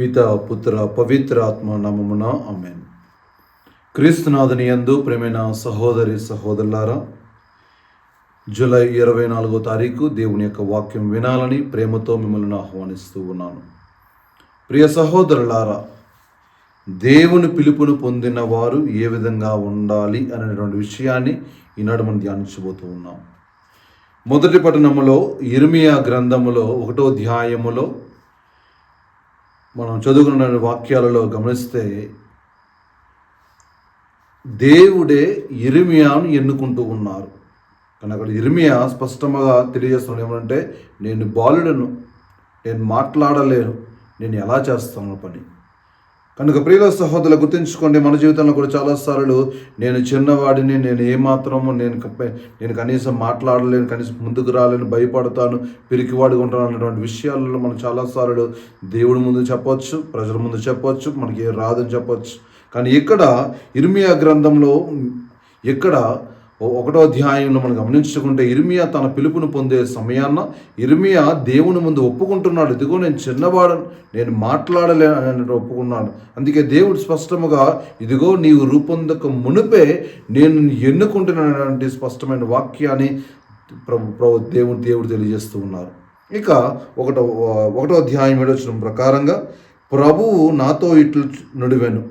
పిత పుత్ర పవిత్ర ఆత్మ నామమున అమెన్ క్రీస్తునాథుని యందు ప్రేమైన సహోదరి సహోదరులారా జూలై ఇరవై నాలుగో తారీఖు దేవుని యొక్క వాక్యం వినాలని ప్రేమతో మిమ్మల్ని ఆహ్వానిస్తూ ఉన్నాను. ప్రియ సహోదరులారా దేవుని పిలుపును పొందిన వారు ఏ విధంగా ఉండాలి అనేటువంటి విషయాన్ని ఈనాడు మనం ధ్యానించబోతూ ఉన్నాం. మొదటి పట్టణములో ఇర్మియా గ్రంథములో ఒకటో అధ్యాయములో మనం చదువుకున్న వాక్యాలలో గమనిస్తే దేవుడే ఇరిమియాను ఎన్నుకుంటూ ఉన్నారు. కానీ అక్కడ ఇరిమియా స్పష్టంగా తెలియజేస్తున్నాడు ఏమంటే నేను బాలుడను నేను మాట్లాడలేను నేను ఎలా చేస్తాను పని? కనుక ప్రియుల సహోదరులు గుర్తుంచుకోండి మన జీవితంలో కూడా చాలాసార్లు నేను చిన్నవాడిని నేను ఏమాత్రము నేను నేను కనీసం మాట్లాడలేను కనీసం ముందుకు రాలేను భయపడతాను పిరికివాడిగా ఉంటాను అన్నటువంటి విషయాలలో మనం చాలాసార్లు దేవుడి ముందు చెప్పవచ్చు ప్రజల ముందు చెప్పవచ్చు మనకి ఏం రాదని చెప్పవచ్చు కానీ ఇక్కడ ఇర్మియా గ్రంథంలో ఇక్కడ ఒకటో అధ్యాయంలో మనం గమనించుకుంటే ఇర్మియా తన పిలుపును పొందే సమయాన్న ఇర్మియా దేవుని ముందు ఒప్పుకుంటున్నాడు. ఇదిగో నేను చిన్నవాడను నేను మాట్లాడలే ఒప్పుకున్నాడు. అందుకే దేవుడు స్పష్టముగా ఇదిగో నీవు రూపొందక మునుపే నేను ఎన్నుకుంటున్నానంటే స్పష్టమైన వాక్యాన్ని ప్రభు ప్రభు దేవుడు దేవుడు తెలియజేస్తూ ఉన్నారు. ఇక ఒకటో ఒకటో అధ్యాయం ఏడొచ్చిన ప్రకారంగా ప్రభువు నాతో ఇట్లు నుడివెను.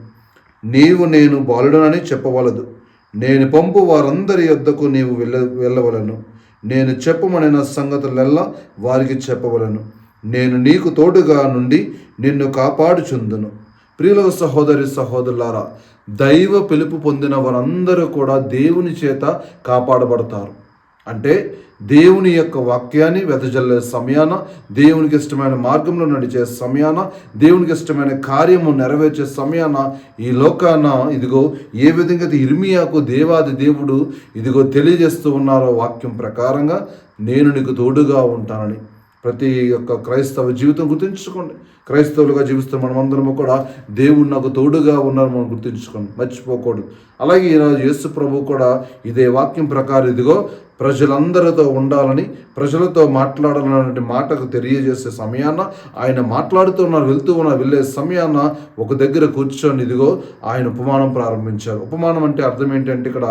నీవు నేను బాలుడనని చెప్పవలదు. నేను పంపు వారందరి యొద్దకు నీవు వెళ్ళ వెళ్ళవలను. నేను చెప్పమనిన సంగతులెల్లా వారికి చెప్పవలను. నేను నీకు తోడుగా నుండి నిన్ను కాపాడుచుందును. ప్రియుల సహోదరి సహోదరులారా దైవ పిలుపు పొందిన వారందరూ కూడా దేవుని చేత కాపాడబడతారు. అంటే దేవుని యొక్క వాక్యాన్ని వెదజల్లే సమయాన దేవునికి ఇష్టమైన మార్గంలో నడిచే సమయాన దేవునికి ఇష్టమైన కార్యము నెరవేర్చే సమయాన ఈ లోకాన ఇదిగో ఏ విధంగా అయితే ఇర్మియాకు దేవాది దేవుడు ఇదిగో తెలియజేస్తూ ఉన్నారో వాక్యం ప్రకారంగా నేను నీకు తోడుగా ఉంటానని ప్రతి ఒక్క క్రైస్తవ జీవితం గుర్తుంచుకోండి. క్రైస్తవులుగా జీవిస్తున్న మనమందరము కూడా దేవుడు నాకు తోడుగా ఉన్నారు మనం గుర్తుంచుకోండి మర్చిపోకూడదు. అలాగే ఈరోజు యేసు ప్రభు కూడా ఇదే వాక్యం ప్రకారం ఇదిగో ప్రజలందరితో ఉండాలని ప్రజలతో మాట్లాడాలనే మాటకు తెలియజేసే సమయాన ఆయన మాట్లాడుతూ ఉన్నారు వెళ్తూ ఉన్నారు వెళ్ళే సమయాన ఒక దగ్గర కూర్చొని ఇదిగో ఆయన ఉపమానం ప్రారంభించారు. ఉపమానం అంటే అర్థం ఏంటంటే ఇక్కడ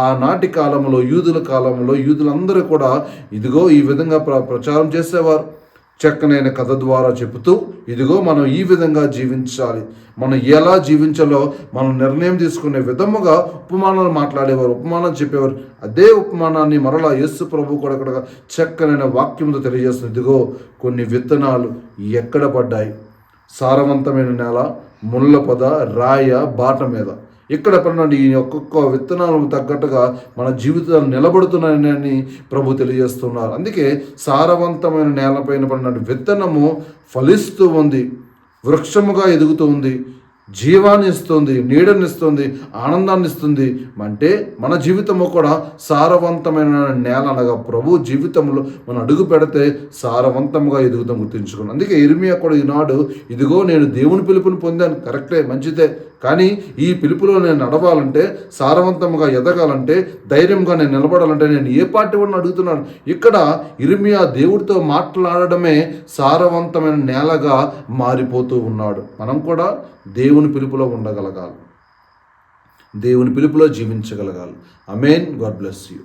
ఆనాటి కాలంలో యూదుల కాలంలో యూదులందరూ కూడా ఇదిగో ఈ విధంగా ప్ర ప్రచారం చేసేవారు. చక్కనైన కథ ద్వారా చెబుతూ ఇదిగో మనం ఈ విధంగా జీవించాలి. మనం ఎలా జీవించాలో మనం నిర్ణయం తీసుకునే విధముగా ఉపమానాలు మాట్లాడేవారు ఉపమానం చెప్పేవారు. అదే ఉపమానాన్ని మరలా యేసు ప్రభు కూడా ఇక్కడ చక్కనైన వాక్యంతో తెలియజేస్తుంది. ఇదిగో కొన్ని విత్తనాలు ఎక్కడ పడ్డాయి? సారవంతమైన నేల ముళ్ళ పొద రాయ బాట మీద. ఇక్కడ పడినటువంటి ఈ ఒక్కొక్క విత్తనాలకు తగ్గట్టుగా మన జీవితాలు నిలబడుతున్నాయని ప్రభు తెలియజేస్తున్నారు. అందుకే సారవంతమైన నేలపైన పడినటువంటి విత్తనము ఫలిస్తూ ఉంది వృక్షముగా ఎదుగుతూ ఉంది. జీవాన్ని ఇస్తుంది నీడనిస్తుంది ఆనందాన్ని ఇస్తుంది అంటే మన జీవితము కూడా సారవంతమైన నేల అనగా ప్రభు జీవితంలో మనం అడుగు పెడితే సారవంతంగా ఎదుగుతాం గుర్తుంచుకోండి అందుకే ఇరిమియా కూడా ఈనాడు ఇదిగో నేను దేవుని పిలుపుని పొందాను కరెక్టే మంచిదే కానీ ఈ పిలుపులో నేను నడవాలంటే సారవంతంగా ఎదగాలంటే ధైర్యంగా నేను నిలబడాలంటే నేను ఏ పార్టీ వాడిని అడుగుతున్నాను? ఇక్కడ ఇరిమియా దేవుడితో మాట్లాడడమే సారవంతమైన నేలగా మారిపోతూ ఉన్నాడు. మనం కూడా దేవుని పిలుపులో ఉండగలగాలి. దేవుని పిలుపులో జీవించగలగాలి. Amen god bless you